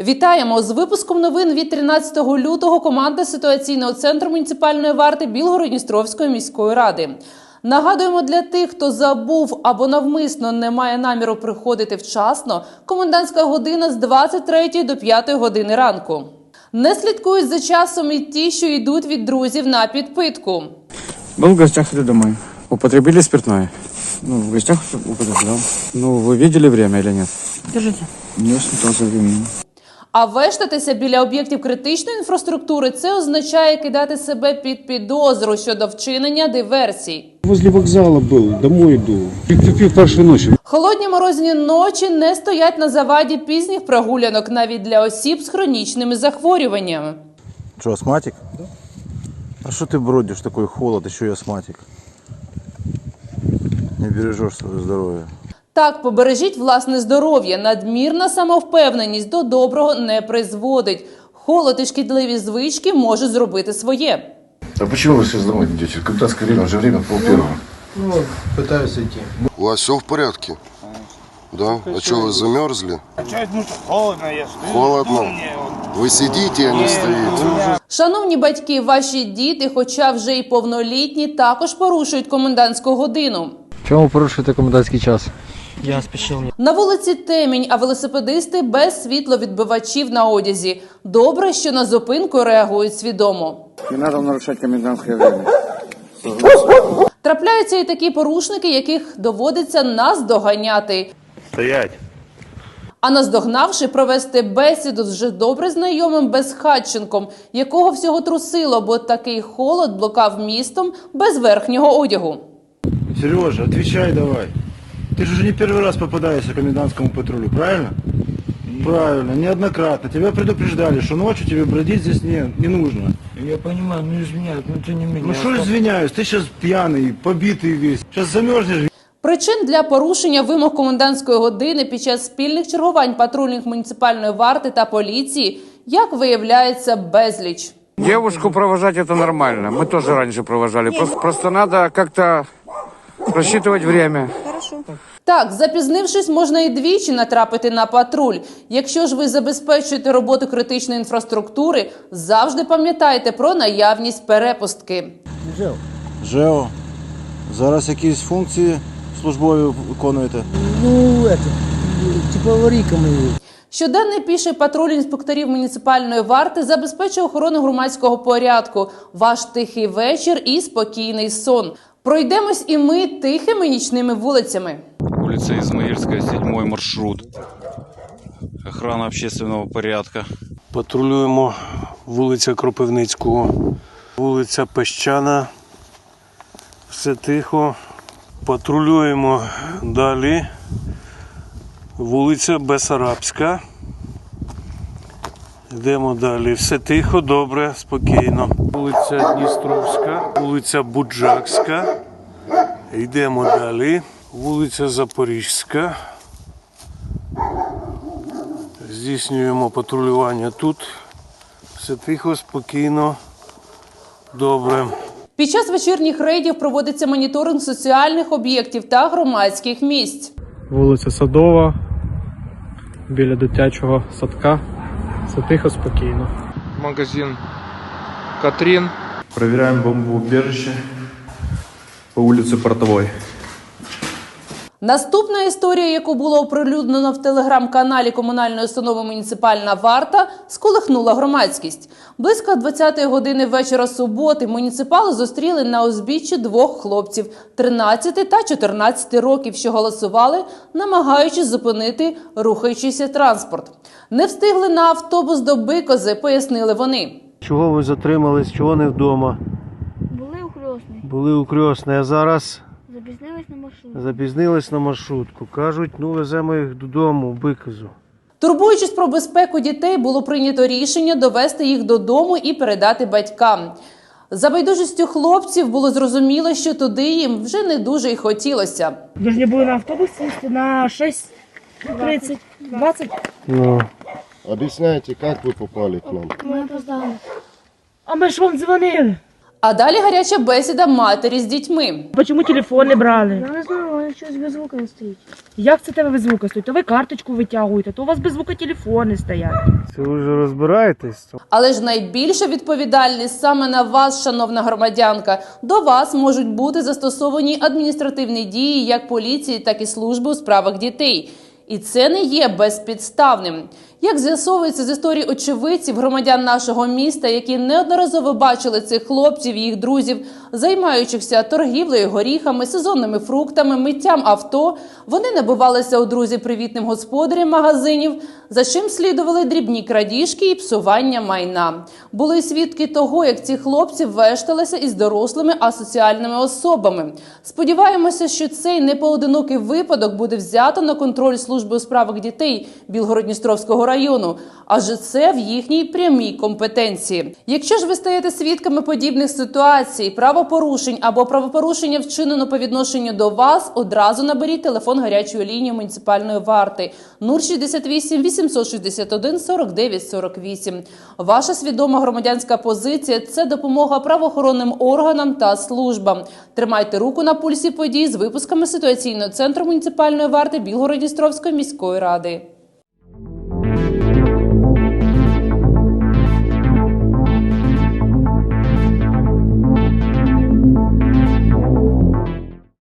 Вітаємо з випуском новин від 13 лютого. Команда ситуаційного центру муніципальної варти Білгород-Дністровської міської ради. Нагадуємо для тих, хто забув або навмисно не має наміру приходити вчасно. Комендантська година з 23 до 5 години ранку. Не слідкують за часом і ті, що йдуть від друзів на підпитку. Был в гостях иду домой. Употребили спиртное. Ну, в гостях употреблял. Ну, вы видели время или нет? Держите. Не смотрел за временем. А вештатися біля об'єктів критичної інфраструктури це означає кидати себе під підозру щодо вчинення диверсій. Возле вокзала был, домой иду. Пів, пів першої ночі. Холодні морозні ночі не стоять на заваді пізніх прогулянок навіть для осіб з хронічними захворюваннями. Что, астматик? А что ты бродишь такой холод, еще и астматик? Не бережешь свое здоровье. Так, побережіть власне здоров'я. Надмірна самовпевненість до доброго не призводить. Холод і шкідливі звички можуть зробити своє. А почему вы сейчас домой не идете? Комендантское время, уже время пол первого. Ну, пытаюсь идти. У вас все в порядке? Да? А что, вы замерзли? Холодно, я стою. Холодно. Мне вот Вы сидите, а не стоите. Шановні батьки, ваші діти, хоча вже й повнолітні, також порушують комендантську годину. Чому порушуєте комендантський час? Я спешил. На вулиці темінь, а велосипедисти без світловідбивачів на одязі. Добре, що на зупинку реагують свідомо. Не надо нарушать комендантское время. Трапляються і такі порушники, яких доводиться наздоганяти. Стоять. А наздогнавши, провести бесіду з вже добре знайомим безхатченком, якого всього трусило, бо такий холод блокав містом без верхнього одягу. Сережа, отвечай давай. Ты же уже не первый раз попадаешься комендантскому патрулю, правильно? Правильно, неоднократно. Тебя предупреждали, что ночью тебе бродить здесь не, не нужно. Я понимаю, ну извиняюсь, но тем не менее. Ну что ж извиняюсь, ты сейчас пьяный, побитый весь. Сейчас замерзнешь, Причин для порушення вимог комендантської години під час спільних чергувань патрульних муніципальної варти та поліції, як виявляється, безліч. Девушку провожать это нормально. Мы тоже раньше провожали. Просто, просто надо как-то рассчитывать время. Так, запізнившись, можна і двічі натрапити на патруль. Якщо ж ви забезпечуєте роботу критичної інфраструктури, завжди пам'ятайте про наявність перепустки. ЖЕО. Зараз якісь функції службові виконуєте? Ну, это, типа аварийками. Щоденний піший патруль інспекторів муніципальної варти забезпечує охорону громадського порядку, ваш тихий вечір і спокійний сон. Пройдемось і ми тихими нічними вулицями. Улица Измаильская, седьмой маршрут. Охрана общественного порядка. Патрулюємо вулиця Кропивницького, вулиця Пещана. Все тихо. Патрулюємо далі. Вулиця Бесарабська. Йдемо далі. Все тихо, добре, спокійно. Вулиця Дністровська, вулиця Буджакська. Йдемо далі. Вулиця Запорізька. Здійснюємо патрулювання тут. Все тихо, спокійно, добре. Під час вечірніх рейдів проводиться моніторинг соціальних об'єктів та громадських місць. вулиця Садова, біля дитячого садка. Все тихо, спокійно. Магазин Катрін. Проверяем бомбоубежище по улице Портовой. Наступна історія, яку було оприлюднено в телеграм-каналі комунальної установи Муніципальна варта, сколихнула громадськість. Близько 20-ї години вечора суботи муніципали зустріли на узбіччі двох хлопців 13 та 14 років, що голосували, намагаючись зупинити рухаючийся транспорт. Не встигли на автобус до Бикози, пояснили вони. Чого ви затримались, чого не вдома? Були у Хресний. Були у Крьосне, а зараз Запізнились на. запізнились на маршрутку. Кажуть, ну веземо їх додому, в Биказу. Турбуючись про безпеку дітей, було прийнято рішення довести їх додому і передати батькам. За байдужістю хлопців було зрозуміло, що туди їм вже не дуже й хотілося. Должны были на автобус сесть на 6.30, 20. Ну, Объясняйте, как вы попали к нам? Ми опоздали. А ми ж вам дзвонили. А далі гаряча бесіда матері з дітьми. Чому телефон не брали? Я не знаю, у щось без звука не стоїть. Як це тебе без звука стоїть? То ви карточку витягуєте, то у вас без звука телефони стоять. Це ви вже розбираєтесь? Але ж найбільша відповідальність саме на вас, шановна громадянка. До вас можуть бути застосовані адміністративні дії як поліції, так і служби у справах дітей. І це не є безпідставним. Як з'ясовується з історії очевидців, громадян нашого міста, які неодноразово бачили цих хлопців і їх друзів, займаючихся торгівлею горіхами, сезонними фруктами, миттям авто, вони набивалися у друзі привітним господарям магазинів, за чим слідували дрібні крадіжки і псування майна. Були свідки того, як ці хлопці вешталися із дорослими асоціальними особами. Сподіваємося, що цей непоодинокий випадок буде взято на контроль служби у справах дітей Білгород-Дністровського району, адже це в їхній прямій компетенції. Якщо ж ви стаєте свідками подібних ситуацій, правопорушень або правопорушення вчинено по відношенню до вас, одразу наберіть телефон гарячої лінії муніципальної варти 068 861 49 48. Ваша свідома громадянська позиція це допомога правоохоронним органам та службам. Тримайте руку на пульсі подій з випусками ситуаційного центру муніципальної варти Білгород-Дністровської міської ради.